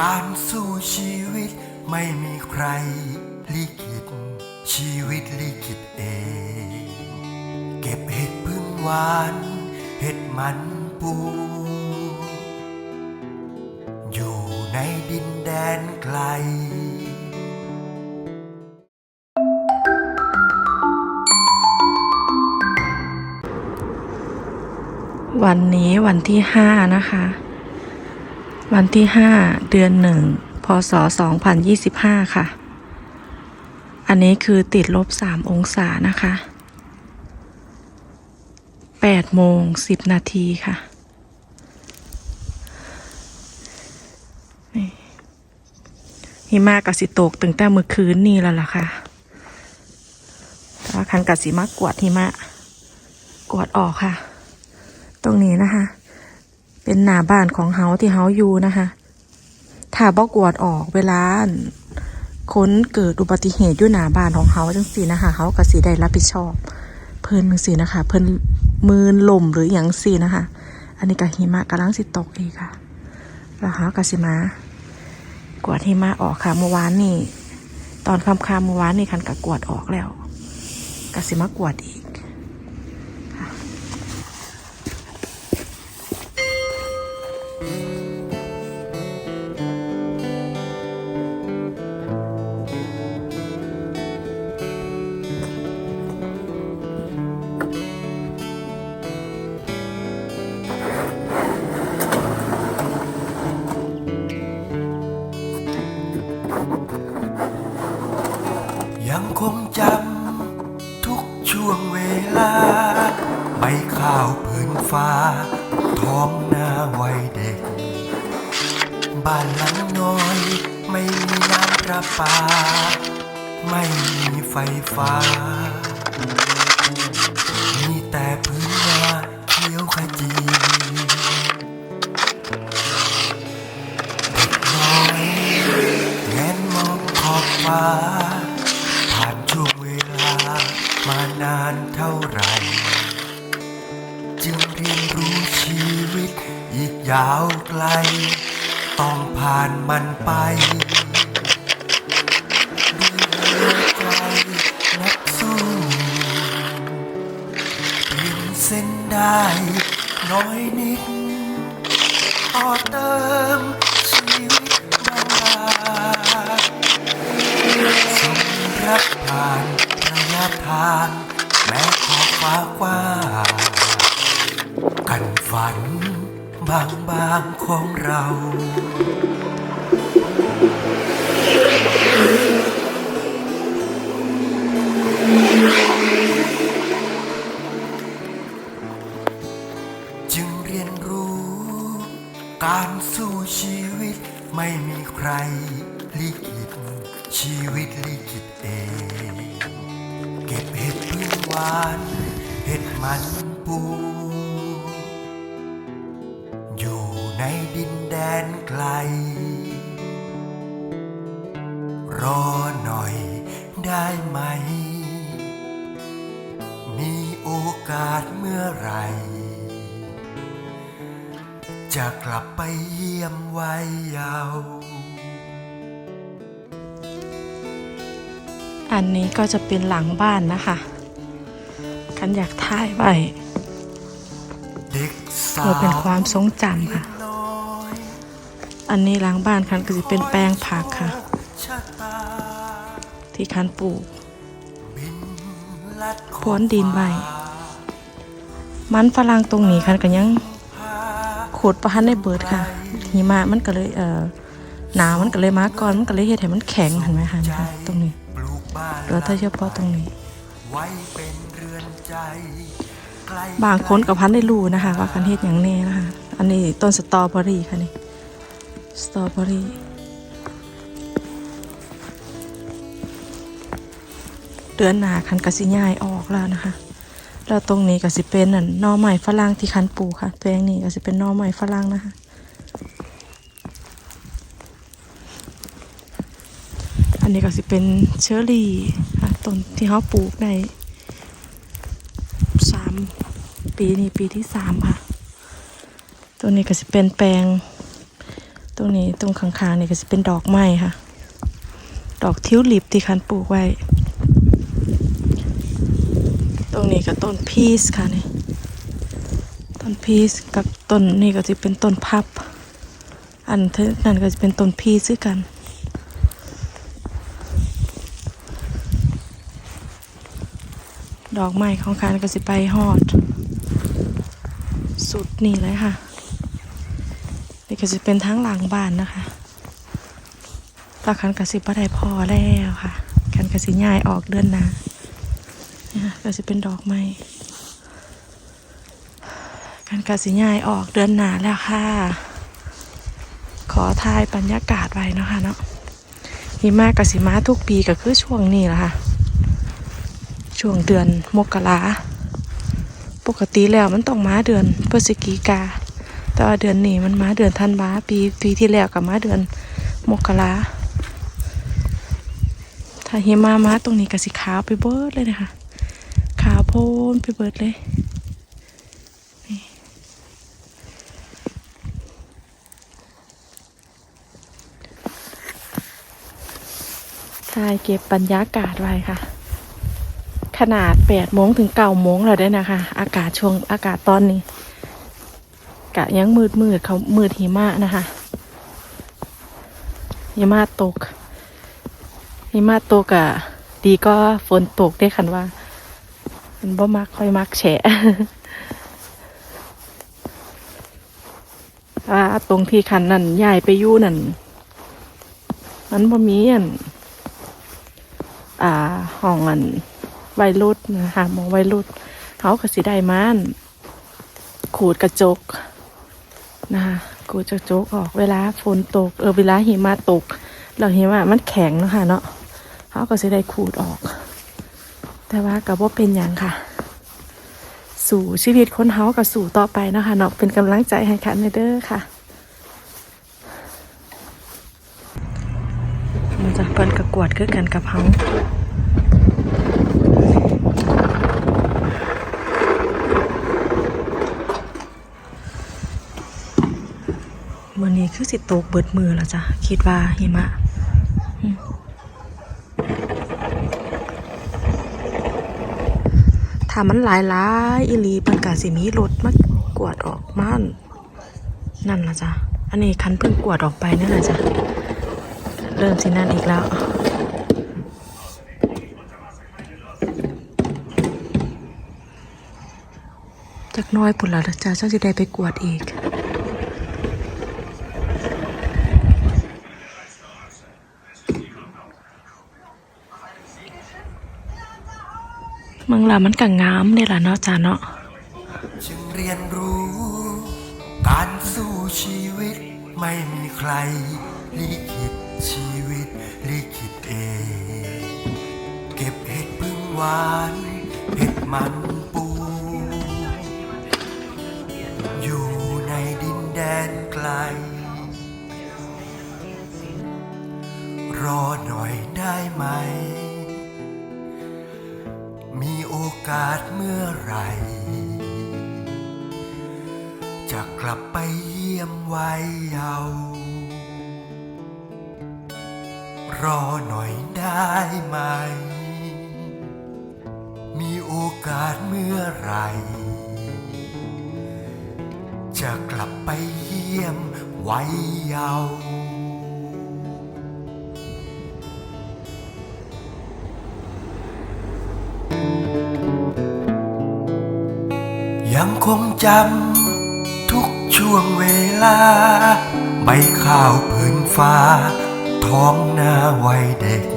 การสู้ชีวิตไม่มีใครลิขิตชีวิตลิขิตเอง เก็บเห็ดพึ่งหวาน เห็ดมันปู อยู่ในดินแดนไกลวันนี้วันที่ห้านะคะ วันที่ห้าเดือนหนึ่งพศสองพันยี่สิบห้าค่ะ อันนี้คือติดลบสามองศานะคะแปดโมงสิบนาทีค่ะนี่หิมะกสิตกตั้งแต่เมื่อคืนนี่แล้วล่ะค่ะแต่ว่าคันกสิมากวาดหิมะ กวาดออกค่ะ เป็นหน้าบ้านของเฮาที่เฮาอยู่นะคะถ้าบอกวดออกเวลาคนเกิดอุบัติเหตุอยู่หน้าบ้านของเฮาจังสีนะคะเฮาก็สิได้รับผิดชอบ เพิ่นจังสีนะคะ เพิ่นมืนล่มหรืออย่างสีนะคะ อันนี้ก็หิมะกำลังสิตกอีกค่ะ แล้วเฮาก็สิมากวาดหิมะออกค่ะเมื่อวานนี่ตอนค่ำๆเมื่อวานนี่คันก็กวดออกแล้วก็สิมากวดอีก งจำ ทุกช่วงเวลาใบข้าวพื้นฟ้า ท้องนาวัยเด็ก บ้านหลังน้อย ไม่มีน้ำประปา ไม่มีไฟฟ้า ยาวไกล ต้องผ่านมันไปด้วยใจนักสู้เปลี่ยนเส้นได้น้อยนิดต่อเติม บางบางของเรา จึงเรียนรู้ การสู้ชีวิตไม่มีใครลิขิตชีวิตลิขิตเอง เก็บเห็ดพึ่งหวาน เห็ดมันปู ดินแดนไกล รอหน่อยได้ไหม มีโอกาสเมื่อไหรจะกลับไปเยี่ยมวัยเยาว์อันนี้ก็จะเป็นหลังบ้านนะคะคันอยากถ่ายไว้เด็กสาเพื่อวเป็นความทรงจำค่ะน้ อันนี้หลังบ้านคันก็จะเป็นแปลงผักค่ะ ที่คันปลูกพ้นดินไว้มันฝรั่งตรงนี้คันก็ยังขูดประหันได้เบิดค่ะหิมะมันก็เลยเอ่อหนาวมันก็เลยมาก่อนมันก็เลยเฮ็ดให้มันแข็งเห็นไหมคะนี่ค่ะตรงนี้ปลูกบ้าเหลือแต่เฉพาะตรงนี้บางคนกับพันได้รู้นะคะ ว่าคันเฮ็ดอย่างแน่นะคะ อันนี้ต้นสตอเบอรี่ค่ะนี่ สตรอเบอรี่เดือนหนาคันกสิย่ายออกแล้วนะคะ แล้วตรงนี้ก็สิเป็นนั่นหน่อไม้ฝรั่งที่คันปูค่ะตัวเองนี่ก็สิเป็นหน่อไม้ฝรั่งนะคะ อันนี้ก็สิเป็นเชอร์รี่ค่ะต้นที่เขาปลูกในสามปีนี้ปีที่สามค่ะ ตัวนี้ก็สิเป็นแปลง ตรงนี้ตรงข้างๆนี่ก็จะเป็นดอกไม้ค่ะ ดอกทิวลิปที่คันปลูกไว้ ตรงนี้ก็ต้นพีชค่ะนี่ต้นพีชกับต้นนี่ก็จะเป็นต้นพับ อันทนั้นก็จะเป็นต้นพีชด้วยกันดอกไม้ของคันก็สิไปฮอด สุดนี่เลยค่ะ นี่ก็จะเป็นทั้งหลังบ้านนะคะตาคันกระสิบได้พอแล้วค่ะคันกระสิย่ายออกเดือนหนาเนี่ยค่ะก็จะเป็นดอกไม้คันกระสิย่ายออกเดือนหนาแล้วค่ะ ขอทายบรรยากาศไว้นะคะเนาะหิมะกระสิมาทุกปีก็คือช่วงนี้แหละค่ะ ช่วงเดือนมกราปกติแล้วมันต้องมาเดือนพฤศจิกา แต่ว่าเดือนนี้มันมาเดือนธันวาปีปีที่แล้วกับมาเดือนมกราถ้าเฮมามาตรงนี้ก็สิขาวไปเบิดเลยนะคะ ขาวโพลนไปเบิดเลยถ่ายเก็บบรรยากาศไว้ค่ะ ขนาดแปดโมงถึงเก้าโมงแล้วได้นะคะ อากาศช่วงอากาศตอนนี้ กะยังมืดมืดเขามืดหิมะนะคะหิมะตกหิมะตกอะดีก็ฝนตกได้คันว่า มันบ่มักค่อยมักแฉะว่าตรงที่คันนั่นย้ายไปยู่นั่นมันบ่มีอันอ่าห้องอันไวรุดนะคะหมองไวรุดเขาก็สิได้มานขูดกระจก นะคะกูจะโจกออกเวลาฝนตก เออเวลาหิมะตกเราหิมะมันแข็งเนาะคะเนาะเขาก็จะได้ขูดออก แต่ว่ากับว่าเป็นอย่างค่ะ สู่ชีวิตคนเฮากับสู่ต่อไปเนาะคะเนาะเป็นกำลังใจให้ค่ะในเด้อค่ะมันจะเปิ้นกระกวดคือกันกับเฮา มื่อนี้คือสิตกเบิดมือแล้วจ้ะ คิดว่าหิมะถ้ามันหลายหลายอีลีมันกาสิมีรถมากวดออกมานนั่นละจ้ะ อันนี้คันเพิ่งกวดออกไปนั่นแหละจ้ะ เริ่มสินั่นอีกแล้วจากน้อยปุ่นละจ้ะเจ้าจะได้ไปกวดอีก เมืองลามันก็งามเนี่ยล่ะเนาะจ้าเนาะจึงเรียนรู้ การสู้ชีวิตไม่มีใคร ลิขิตชีวิต ลิขิตเอง เก็บเห็ดพึ่งหวานเห็ดมันปู อยู่ในดินแดนไกล อกาสเมื่อไหรจะกลับไปเยี่ยมไว้เยารอหน่อยได้ไหม มีโอกาสเมื่อไหรจะกลับไปเยี่ยมไว้เยาว์ ยังคงจำทุกช่วงเวลา ใบข้าวผืนฟ้า ท้องนาวัยเด็ก